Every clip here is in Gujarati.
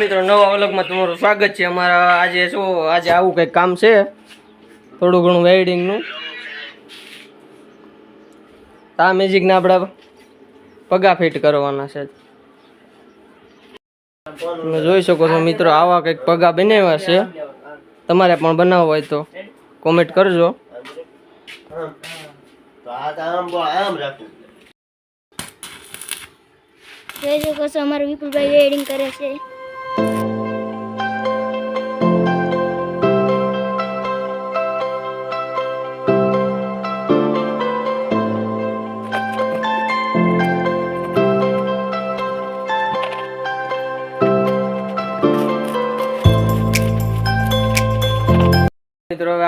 મિત્રો, નવા અલગમાં તમારું સ્વાગત છે. અમારા આજે શું આજે આવું કંઈક કામ છે. થોડું ઘણું વેલ્ડિંગનું આ મેજિકના આપણા પગા ફિટ કરવાના છે. તમે જોઈ શકો છો મિત્રો, આવા કંઈક પગા બનાવ્યા છે. તમારે પણ બનાવવા હોય તો કોમેન્ટ કરજો. જોઈ શકો છો, અમારો વિપુલભાઈ વેડિંગ કરે છે.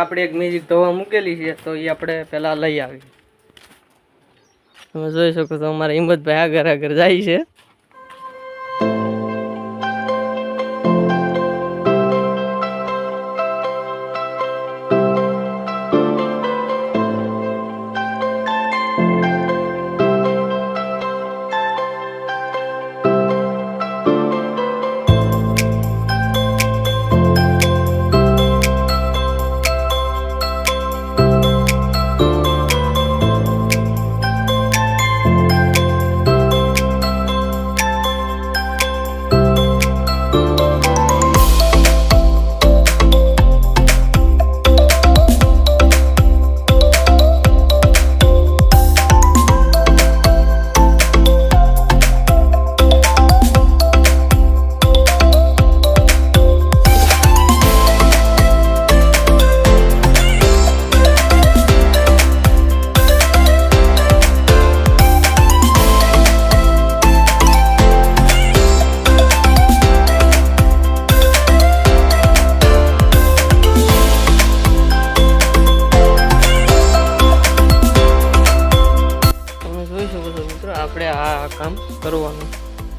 આપણે એક મ્યુઝિક ધોવા મૂકેલી છે, તો એ આપણે પહેલાં લઈ આવી તમે જોઈ શકો છો અમારા હિંમતભાઈ આગળ આગળ જાય છે.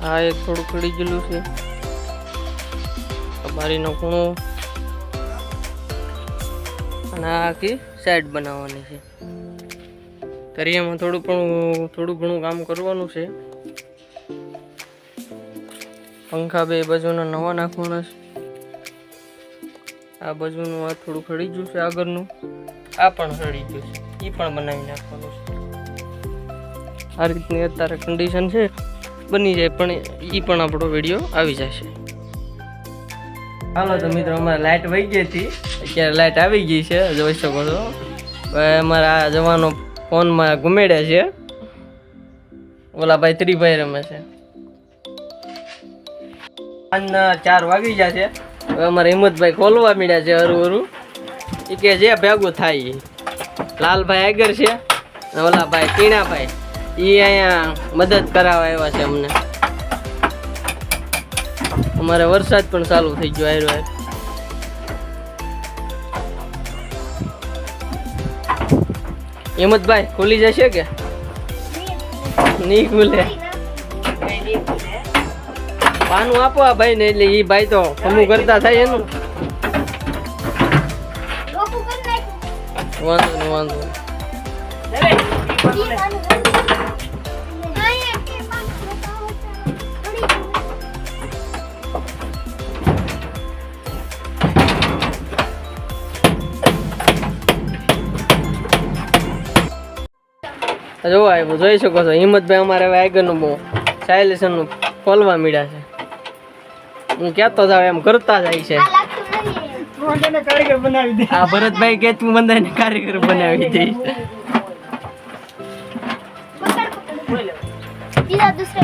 આ એક થોડું ખડી ગયેલું છે. કબારીનો ખૂણો અને આ આખી સાઈડ બનાવવાની છે. તરિયામાં થોડું પણ, થોડું ઘણું કામ કરવાનું છે. પંખા બે બાજુના નવા નાખવાના છે. આ બાજુનું આ થોડું ખડી ગયું છે આગળનું. આ પણ ખડી ગયું છે. એ પણ બનાવી નાખવાનું છે. આ રીતની અત્યારે કન્ડિશન છે. બની જાય પણ એ પણ આપણો વીડિયો આવી જશે. હાલો તો મિત્રો, અમારે લાઇટ વહી ગઈ હતી. અત્યારે લાઇટ આવી ગઈ છે જોઈ શકો છો. અમારા જવાનો ફોનમાં ઘુમેડે છે. ઓલા ભાઈ ત્રિભાઈ રમે છે. સાંજના ચાર વાગી ગયા છે. હવે અમારે હિંમતભાઈ ખોલવા મળ્યા છે હરું હરું. એ કે જે ભેગું થાય લાલભાઈ આગળ છે ઓલા ભાઈ ટીણાભાઈ. એ અહીંયા મદદ કરાવવા આવ્યા છે અમને. અમારે વરસાદ પણ ચાલુ થઈ ગયો આયરો. હિંમતભાઈ ખુલી જશે કે? નહીં ખુલે. પાનું આપો આ ભાઈ ને એટલે એ ભાઈ તો અમુક કરતા થાય એનું. વાંધો નહીં વાંધો જો આવ્યું જોઈ શકો છો. હિંમતભાઈ અમારે હવે આગળનું બહુ સાયલેશનનું ખોલવા મળ્યા છે. હું કહેતો જાવ એમ કરતા જાય છે. આ લાગતું નથી. આ ભરતભાઈ કે તું કારીગર બનાવી દઈશ બીજા દુસરે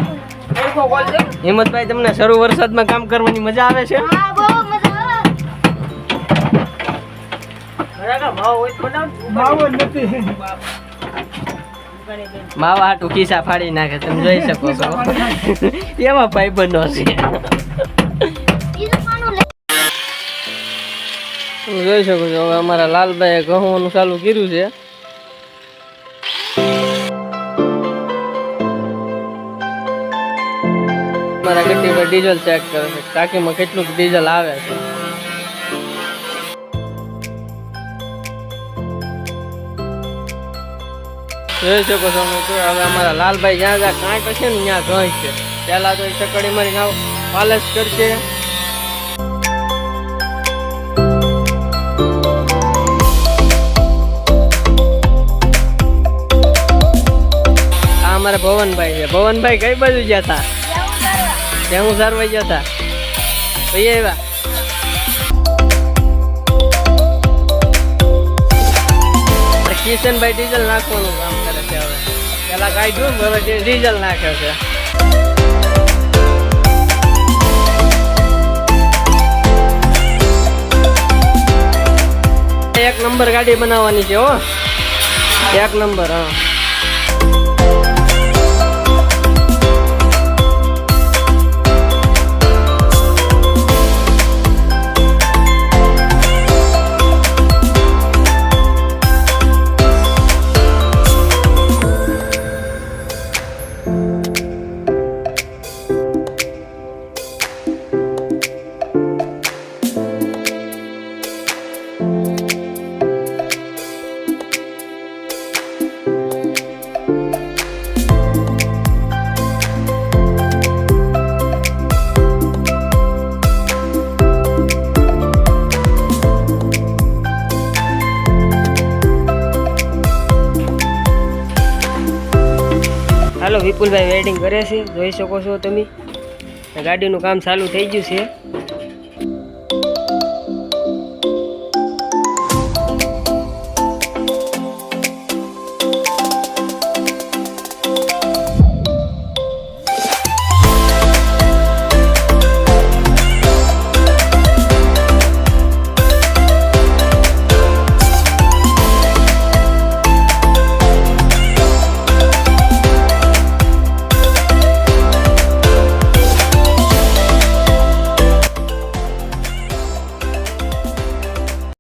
કોઈ હિંમતભાઈ તમને શરૂ વરસાદમાં કામ કરવાની મજા આવે છે? હા બહુ મજા આવે. માવા હાટું ખિસ્સા ફાડી નાખે, તમે જોઈ શકો છો. એમાં ભાઈ બનો છે જોઈ શકો છો, હવે અમારા લાલભાઈએ ઘઉંનું ચાલુ કર્યું છે. મારા ગટ્ટી પર ડીઝલ ચેક કરે છે ટાંકીમાં કેટલું ડીઝલ આવે છે. જોઈ શકો છો હવે અમારા લાલભાઈ જ્યાં જ્યાં કાંઈ પછી ને ત્યાં ધોઈ છે. પહેલાં તો ચકડી મારી નાવ પાલસ કરશે. આ અમારા ભવનભાઈ છે. ભવનભાઈ કઈ બાજુ ગયા હતા ત્યાં સારવા ગયા હતા ભાઈ આવ્યા? કિશનભાઈ ડીઝલ નાખવાનું કામ. પેલા કાઢ્યું હવે ડી- ડીઝલ નાખે છે. એક નંબર ગાડી બનાવવાની છે હો. એક નંબર, હા. હાલો વિપુલભાઈ વેડિંગ કરે છે, જોઈ શકો છો તમે. ગાડીનું કામ ચાલુ થઈ ગયું છે.